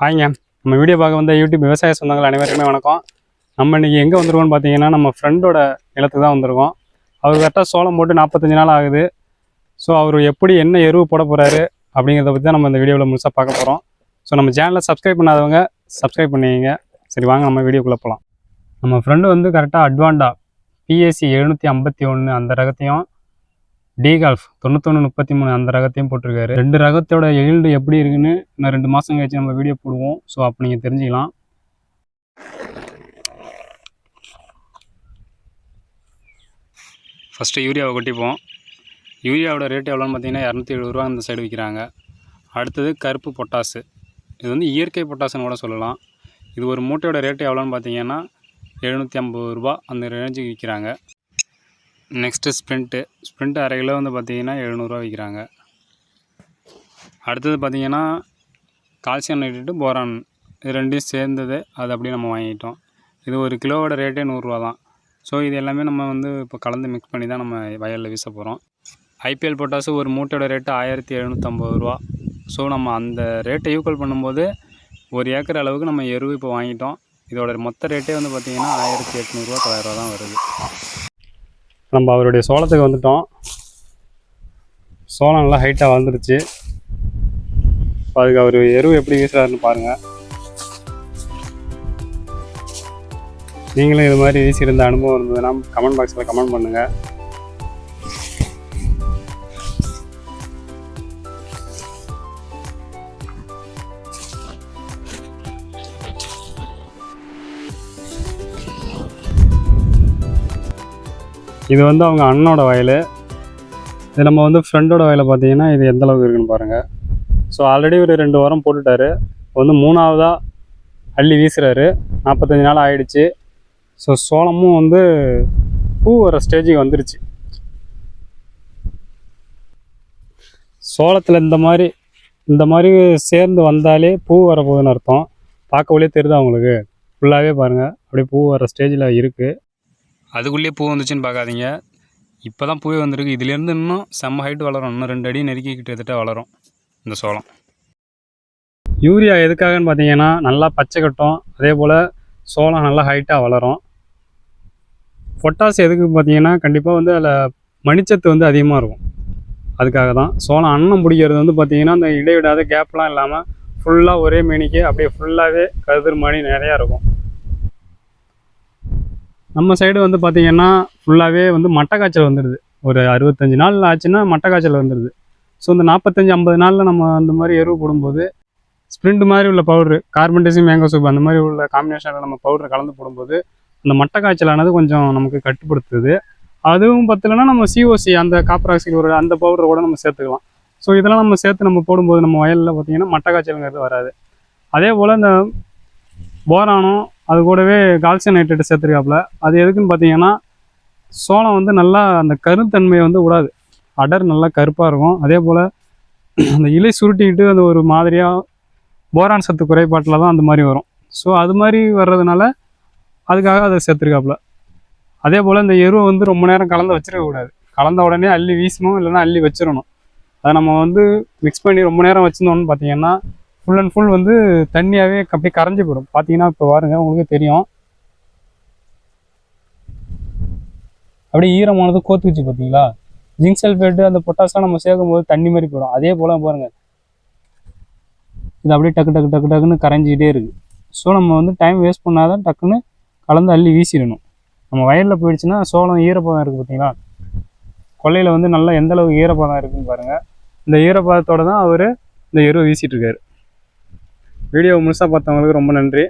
ஹாய்ங்க நம்ம வீடியோ பார்க்க வந்த யூடியூப் விவசாய சொந்தங்கள் அனைவருக்குமே வணக்கம். நம்ம இன்றைக்கி எங்கே வந்திருக்கோம்னு பார்த்தீங்கன்னா நம்ம ஃப்ரெண்டோட நிலத்துக்கு தான் வந்திருக்கோம். அவர் கரெக்டாக சோளம் போட்டு நாற்பத்தஞ்சு நாள் ஆகுது. ஸோ அவர் எப்படி என்ன எருவு போட போகிறாரு அப்படிங்கிறத பற்றி தான் நம்ம இந்த வீடியோவில் முழுசாக பார்க்க போகிறோம் ஸோ நம்ம சேனலை சப்ஸ்கிரைப் பண்ணாதவங்க சப்ஸ்கிரைப் பண்ணிங்க சரி வாங்க நம்ம வீடியோக்குள்ளே போகலாம் நம்ம ஃப்ரெண்டு வந்து கரெக்டாக அட்வான்டா பிஎஸ்சி எழுநூற்றி ஐம்பத்தி ஒன்று அந்த ரகத்தையும் டி கால்ஃப். தொண்ணூத்தொன்று முப்பத்தி மூணு அந்த ரகத்தையும் போட்டிருக்காரு. ரெண்டு ரகத்தோட எயில்டு எப்படி இருக்குன்னு இன்னும் ரெண்டு மாதம் கழிச்சு நம்ம வீடியோ போடுவோம். ஸோ அப்போ நீங்கள் தெரிஞ்சுக்கலாம். ஃபஸ்ட்டு யூரியாவை கொட்டிப்போம். யூரியாவோட ரேட் எவ்வளோன்னு பார்த்தீங்கன்னா இரநூத்தி எழுபது ரூபா அந்த சைடு விற்கிறாங்க. அடுத்தது கருப்பு பொட்டாசு இது வந்து இயற்கை பொட்டாசுன்னு கூட சொல்லலாம். இது ஒரு மூட்டையோட ரேட்டு எவ்வளோன்னு பார்த்தீங்கன்னா எழுநூற்றி ஐம்பது ரூபா அந்த ரேஞ்சுக்கு விற்கிறாங்க. Next sprint. ஸ்ப்ரிண்ட் அரை கிலோ வந்து பார்த்திங்கன்னா எழுநூறுவா விற்கிறாங்க. அடுத்தது பார்த்தீங்கன்னா கால்சியம் நைட்ரேட்டு போரான் இது ரெண்டையும் சேர்ந்தது. அது அப்படியே நம்ம வாங்கிட்டோம். இது ஒரு கிலோவோட ரேட்டே நூறுரூவா தான். ஸோ இது எல்லாமே நம்ம வந்து இப்போ கலந்து மிக்ஸ் பண்ணி தான் நம்ம வயலில் வீச போகிறோம். ஐபிஎல் பொட்டாசு ஒரு மூட்டையோட ரேட்டு ஆயிரத்தி எழுநூற்றம்பது ரூபா. ஸோ நம்ம அந்த ரேட்டை ஈக்குவல் பண்ணும்போது ஒரு ஏக்கர் அளவுக்கு நம்ம எருவு இப்போ வாங்கிட்டோம். இதோட மொத்த ரேட்டே வந்து பார்த்திங்கன்னா ஆயிரத்தி எட்நூறுரூவா தொள்ளாயிரரூவா தான் வருது. நம்ம அவருடைய சோளத்துக்கு வந்துட்டோம். சோளம் நல்லா ஹைட்டாக வளர்ந்துருச்சு. இப்போ அதுக்கு அவர் எருவு எப்படி வீசுறாருன்னு பாருங்கள் நீங்களும் இது மாதிரி வீசியிருந்த அனுபவம் இருந்ததுன்னா கமெண்ட் பாக்ஸில் கமெண்ட் பண்ணுங்கள் இது வந்து அவங்க அண்ணனோட வயல். இது நம்ம வந்து ஃப்ரெண்டோட வயலை பார்த்தீங்கன்னா இது எந்த அளவுக்கு இருக்குன்னு பாருங்கள் ஸோ ஆல்ரெடி ஒரு ரெண்டு வாரம் போட்டுட்டாரு. வந்து மூணாவதாக அள்ளி வீசுகிறாரு நாற்பத்தஞ்சு நாள் ஆயிடுச்சு. ஸோ சோளமும் வந்து பூ வர ஸ்டேஜுக்கு வந்துருச்சு. சோளத்தில் இந்த மாதிரி இந்த மாதிரி சேர்ந்து வந்தாலே பூ வரப்போகுதுன்னு அர்த்தம். பார்க்கவுலே தெரியுது அவங்களுக்கு ஃபுல்லாகவே பாருங்கள் அப்படியே பூ வர ஸ்டேஜில் இருக்குது அதுக்குள்ளேயே பூ வந்துச்சுன்னு பார்க்காதீங்க. இப்போ தான் பூவே வந்திருக்கு. இதுலேருந்து இன்னும் செம்ம ஹைட் வளரும். இன்னும் ரெண்டு அடி நெருக்கி கிட்டத்தட்ட வளரும் இந்த சோளம். யூரியா எதுக்காகன்னு பார்த்தீங்கன்னா நல்லா பச்சை கட்டும். அதே போல் சோளம் நல்லா ஹைட்டாக வளரும். பொட்டாஸ் எதுக்கு பார்த்தீங்கன்னா கண்டிப்பாக வந்து அதில் மணிச்சத்து வந்து அதிகமாக இருக்கும். அதுக்காக தான் சோளம் அன்னம் பிடிக்கிறது வந்து பார்த்திங்கன்னா அந்த இடைவிடாத கேப்லாம் இல்லாமல் ஃபுல்லாக ஒரே மேனிக்கு அப்படியே ஃபுல்லாகவே கதிர் மணி நிறையா இருக்கும். நம்ம சைடு வந்து பார்த்தீங்கன்னா ஃபுல்லாகவே வந்து மட்டை காய்ச்சல் வந்துடுது. ஒரு அறுபத்தஞ்சு நாள் ஆச்சுன்னா மட்டை காய்ச்சல் வந்துடுது. ஸோ இந்த நாற்பத்தஞ்சு ஐம்பது நாளில் நம்ம அந்த மாதிரி எருவு போடும்போது ஸ்ப்ரிண்ட் மாதிரி உள்ள பவுட்ரு கார்பன்டைசிங் மேங்கோ சூப் அந்த மாதிரி உள்ள காம்பினேஷனில் நம்ம பவுடர் கலந்து போடும்போது அந்த மட்டை காய்ச்சலானது கொஞ்சம் நமக்கு கட்டுப்படுத்துது. அதுவும் பத்தலைன்னா நம்ம சிஓசி அந்த காப்பர் ஆக்சைடு ஒரு அந்த பவுடரை கூட நம்ம சேர்த்துக்கலாம். ஸோ இதெல்லாம் நம்ம சேர்த்து நம்ம போடும்போது நம்ம வயலில் பார்த்தீங்கன்னா மட்டை காய்ச்சலுங்கிறது வராது. அதே போல் இந்த போரானம் அது கூடவே கால்சியம் நைட்ரேட்டை சேர்த்துருக்காப்புல. அது எதுக்குன்னு பார்த்தீங்கன்னா சோளம் வந்து நல்லா அந்த கருத்தன்மையை வந்து விடாது. அடர் நல்லா கருப்பாக இருக்கும். அதே போல் அந்த இலை சுருட்டிக்கிட்டு அந்த ஒரு மாதிரியாக போரான் சத்து குறைபாட்டில் தான் அந்த மாதிரி வரும். ஸோ அது மாதிரி வர்றதுனால அதுக்காக அதை சேர்த்துருக்காப்புல. அதே போல் இந்த எருவை வந்து ரொம்ப நேரம் கலந்து வச்சிருக்க கூடாது. கலந்த உடனே அள்ளி வீசணும் இல்லைன்னா அள்ளி வச்சிடணும். அதை நம்ம வந்து மிக்ஸ் பண்ணி ரொம்ப நேரம் வச்சுருந்தோம்னு பார்த்தீங்கன்னா ஃபுல் அண்ட் ஃபுல் வந்து தண்ணியாகவே அப்படியே கரைஞ்சி போயிடும். பார்த்தீங்கன்னா இப்போ வாருங்க உங்களுக்கு தெரியும். அப்படியே ஈரமானது கோத்துக்குச்சு பார்த்தீங்களா ஜிங்க் சல்ஃபேட்டு அந்த பொட்டாஸ்லாம் நம்ம சேர்க்கும் போது தண்ணி மாதிரி போயிடும். அதே போல் பாருங்க. இது அப்படியே டக்கு டக்கு டக்கு டக்குன்னு கரைஞ்சிக்கிட்டே இருக்குது ஸோ நம்ம வந்து டைம் வேஸ்ட் பண்ணாதான் டக்குன்னு கலந்து அள்ளி வீசிடணும். நம்ம வயலில் போயிடுச்சுன்னா சோளம் ஈரப்பதம் இருக்குது பார்த்தீங்களா கொல்லையில் வந்து நல்லா எந்தளவுக்கு ஈரப்பதம் இருக்குன்னு பாருங்கள் இந்த ஈரப்பதத்தோடு தான் அவர் இந்த எருவை வீசிகிட்ருக்காரு வீடியோ முழுசாக பார்த்தவங்களுக்கு ரொம்ப நன்றி.